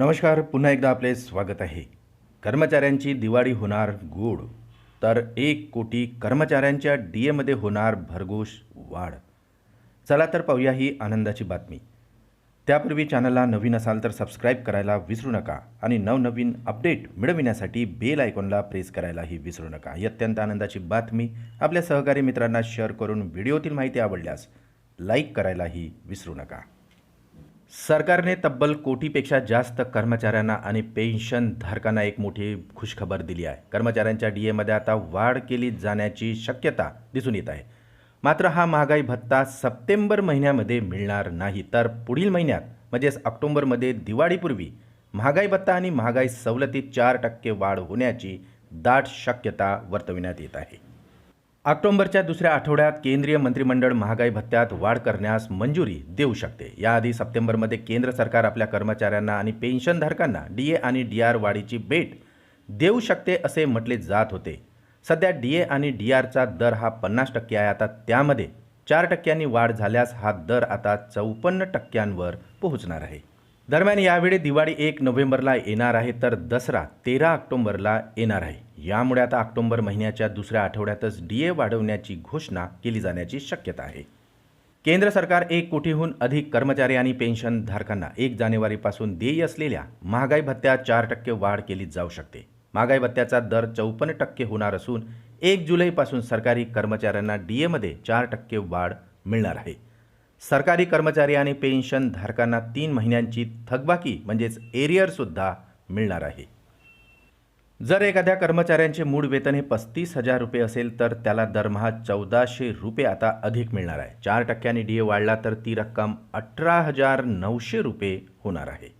नमस्कार पुन्हा एकदा आपले स्वागत आहे. कर्मचाऱ्यांची दिवाळी होणार गोड तर एक कोटी कर्मचाऱ्यांच्या डी एमध्ये होणार भरघोष वाढ. चला तर पाहूया ही आनंदाची बातमी. त्यापूर्वी चॅनलला नवीन असाल तर सबस्क्राईब करायला विसरू नका आणि नवनवीन अपडेट मिळविण्यासाठी बेल आयकॉनला प्रेस करायलाही विसरू नका. ही अत्यंत आनंदाची बातमी. आपल्या सहकारी मित्रांना शेअर करून व्हिडिओतील माहिती आवडल्यास लाईक करायलाही विसरू नका. सरकारने तब्बल कोटीपेक्षा जास्त कर्मचाऱ्यांना आणि पेन्शनधारकांना एक मोठी खुशखबर दिली आहे. कर्मचाऱ्यांच्या डी एमध्ये आता वाढ केली जाण्याची शक्यता दिसून येत आहे. मात्र हा महागाई भत्ता सप्टेंबर महिन्यामध्ये मिळणार नाही. तर पुढील महिन्यात म्हणजेच ऑक्टोबरमध्ये दिवाळीपूर्वी महागाई भत्ता आणि महागाई सवलतीत चार टक्के वाढ होण्याची दाट शक्यता वर्तविण्यात येत आहे. ऑक्टोबरच्या दुसऱ्या आठवड्यात केंद्रीय मंत्रिमंडळ महागाई भत्त्यात वाढ करण्यास मंजुरी देऊ शकते. याआधी सप्टेंबरमध्ये केंद्र सरकार आपल्या कर्मचाऱ्यांना आणि पेन्शनधारकांना डी ए आणि डी आर वाढीची भेट देऊ शकते असे म्हटले जात होते. सध्या डी ए आणि डी आरचा दर हा पन्नास टक्के आहे. आता त्यामध्ये चार टक्क्यांनी वाढ झाल्यास हा दर आता चौपन्न टक्क्यांवर पोहोचणार आहे. दरम्यान यावेळी दिवाळी एक नोव्हेंबरला येणार आहे तर दसरा तेरा ऑक्टोंबरला येणार आहे. यामुळे आता ऑक्टोंबर महिन्याच्या दुसऱ्या आठवड्यातच डी ए वाढवण्याची घोषणा केली जाण्याची शक्यता आहे. केंद्र सरकार एक कोटीहून अधिक कर्मचारी आणि पेन्शनधारकांना एक जानेवारीपासून देय असलेल्या महागाई भत्त्यात चार टक्के वाढ केली जाऊ शकते. महागाई भत्त्याचा दर चौपन्न टक्के होणार असून एक जुलैपासून सरकारी कर्मचाऱ्यांना डी एमध्ये चार टक्के वाढ मिळणार आहे. सरकारी कर्मचारी आणि पेन्शनधारकांना तीन महिन्यांची थकबाकी म्हणजेच एरियरसुद्धा मिळणार आहे. जर एखाद्या कर्मचाऱ्यांचे मूळ वेतन हे पस्तीस हजार रुपये असेल तर त्याला दरमहा चौदाशे रुपये आता अधिक मिळणार आहे. चार टक्क्यांनी डी ए वाढला तर ती रक्कम अठरा हजार नऊशे रुपये होणार आहे.